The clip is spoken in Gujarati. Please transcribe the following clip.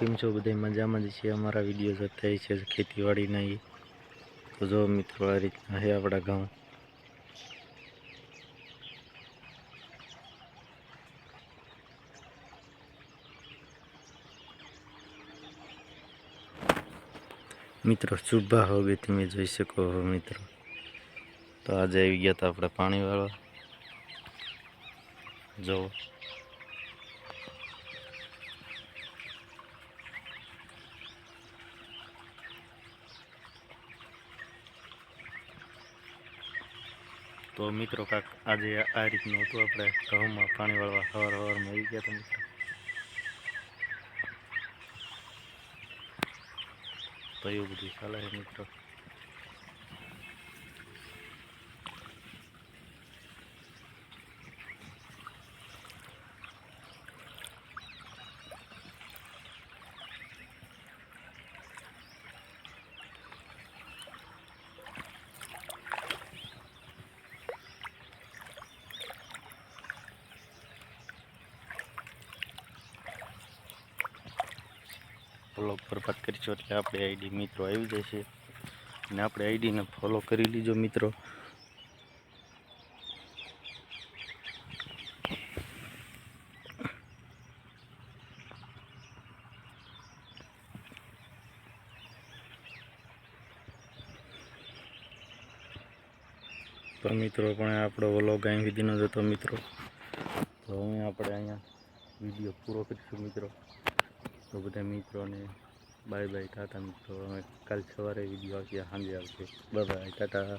કેમ છો? બધા મજામાં જ છે અમારા વીડિયો થાય છે ખેતીવાડીના એ તો જો મિત્રો, આ રીતના છે આપણા ગામ. મિત્રો સુભા હવે તમે જોઈ શકો હો મિત્રો. તો આજે આવી ગયા હતા આપણે પાણી વાળવા જો. તો મિત્રો કાક આજે આ રીતનું હતું આપણે ઘઉંમાં પાણી વાળવા સવાર સવારમાં આવી ગયા હતા મિત્રો. તો એવું બધું ચાલે મિત્રો. પર વાત કરીશું એટલે આપણે આઈડી મિત્રો આવી જશે. અને આપણે આઈડીને ફોલો કરી લીજો મિત્રો. તો મિત્રો પણ આપણો વ્લોગ અહીં સુધીનો જ હતો મિત્રો. તો હવે આપણે અહીંયા વીડિયો પૂરો કરીશું મિત્રો. તો બધા મિત્રોને બાય બાય ટાટા મિત્રો. અમે કાલ સવારે વીડિયો આવશે સાંજે આવશે. Bye bye tata.